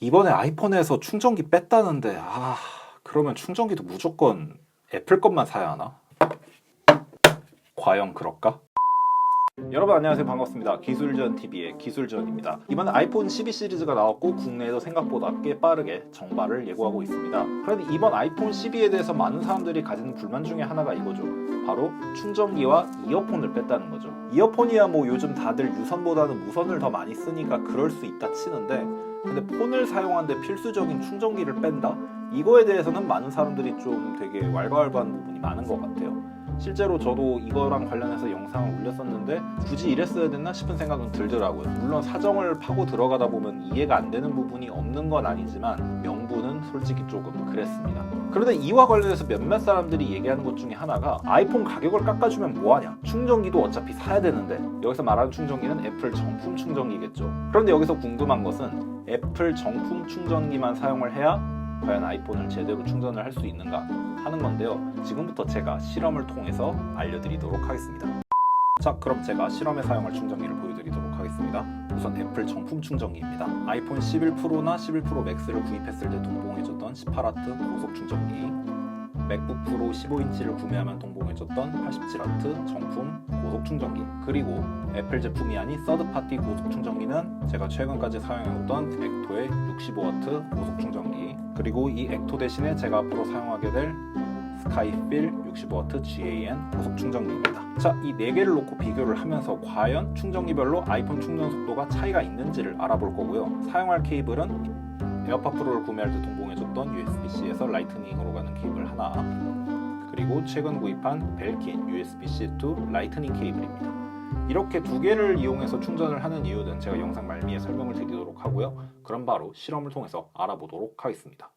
이번에 아이폰에서 충전기 뺐다는데 아 그러면 충전기도 무조건 애플 것만 사야 하나? 과연 그럴까? 여러분 안녕하세요. 반갑습니다. 기술전 TV의 기술전입니다. 이번에 아이폰 12 시리즈가 나왔고 국내에도 생각보다 꽤 빠르게 정발을 예고하고 있습니다. 그런데 이번 아이폰 12에 대해서 많은 사람들이 가지는 불만 중에 하나가 이거죠. 바로 충전기와 이어폰을 뺐다는 거죠. 이어폰이야 뭐 요즘 다들 유선보다는 무선을 더 많이 쓰니까 그럴 수 있다 치는데 근데 폰을 사용하는데 필수적인 충전기를 뺀다? 이거에 대해서는 많은 사람들이 좀 되게 왈가왈부한 부분이 많은 것 같아요 실제로 저도 이거랑 관련해서 영상을 올렸었는데 굳이 이랬어야 됐나 싶은 생각은 들더라고요. 물론 사정을 파고 들어가다 보면 이해가 안 되는 부분이 없는 건 아니지만 명분은 솔직히 조금 그랬습니다. 그런데 이와 관련해서 몇몇 사람들이 얘기하는 것 중에 하나가 아이폰 가격을 깎아주면 뭐하냐? 충전기도 어차피 사야 되는데 여기서 말하는 충전기는 애플 정품 충전기겠죠. 그런데 여기서 궁금한 것은 애플 정품 충전기만 사용을 해야 과연 아이폰을 제대로 충전을 할 수 있는가 하는 건데요. 지금부터 제가 실험을 통해서 알려드리도록 하겠습니다. 자, 그럼 제가 실험에 사용할 충전기를 보여드리도록 하겠습니다. 우선 애플 정품 충전기입니다. 아이폰 11 프로나 11 프로 맥스를 구입했을 때 동봉해줬던 18W 고속 충전기, 맥북 프로 15인치를 구매하면 동봉해줬던 87W 정품 고속 충전기, 그리고 애플 제품이 아닌 서드파티 고속 충전기는 제가 최근까지 사용해오던 액토의 65W 고속 충전기, 그리고 이 액토 대신에 제가 앞으로 사용하게 될 스카이필 65W GAN 고속 충전기입니다. 자, 이 네 개를 놓고 비교를 하면서 과연 충전기별로 아이폰 충전 속도가 차이가 있는지를 알아볼 거고요. 사용할 케이블은 에어팟 프로를 구매할 때 동봉해줬던 USB-C에서 라이트닝으로 가는 케이블 하나, 그리고 최근 구입한 벨킨 USB-C to 라이트닝 케이블입니다. 이렇게 두 개를 이용해서 충전을 하는 이유는 제가 영상 말미에 설명을 드리도록 하고요. 그럼 바로 실험을 통해서 알아보도록 하겠습니다.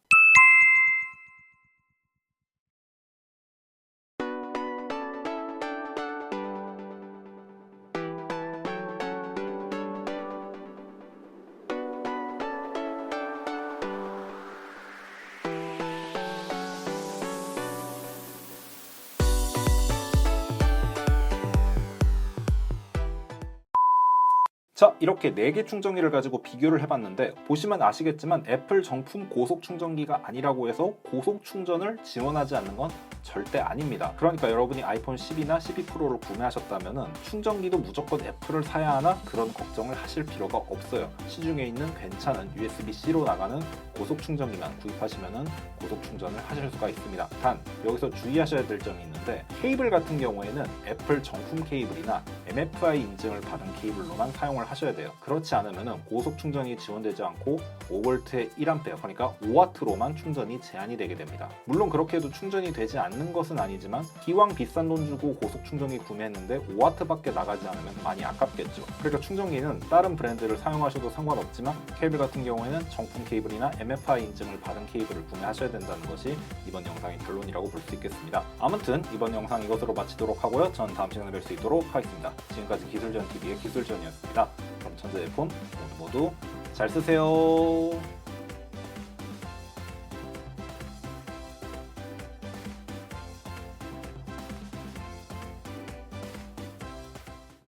자 이렇게 4개 충전기를 가지고 비교를 해봤는데 보시면 아시겠지만 애플 정품 고속 충전기가 아니라고 해서 고속 충전을 지원하지 않는 건 절대 아닙니다. 그러니까 여러분이 아이폰 10이나 12 프로를 구매하셨다면 충전기도 무조건 애플을 사야 하나 그런 걱정을 하실 필요가 없어요. 시중에 있는 괜찮은 USB-C로 나가는 고속 충전기만 구입하시면 고속 충전을 하실 수가 있습니다. 단 여기서 주의하셔야 될 점이 있는 데 케이블 같은 경우에는 애플 정품 케이블이나 MFI 인증을 받은 케이블로만 사용을 하셔야 돼요. 그렇지 않으면 고속 충전이 지원되지 않고 5V의 1A 그러니까 5W로만 충전이 제한이 되게 됩니다. 물론 그렇게 해도 충전이 되지 않는 것은 아니지만 기왕 비싼 돈 주고 고속 충전기 구매했는데 5W밖에 나가지 않으면 많이 아깝겠죠. 그러니까 충전기는 다른 브랜드를 사용하셔도 상관없지만 케이블 같은 경우에는 정품 케이블이나 MFI 인증을 받은 케이블을 구매하셔야 된다는 것이 이번 영상의 결론이라고 볼 수 있겠습니다. 아무튼 이번 영상 이것으로 마치도록 하고요. 전 다음 시간에 뵐 수 있도록 하겠습니다. 지금까지 기술전 TV의 기술전이었습니다. 그럼 전자제품 모두 모두 잘 쓰세요.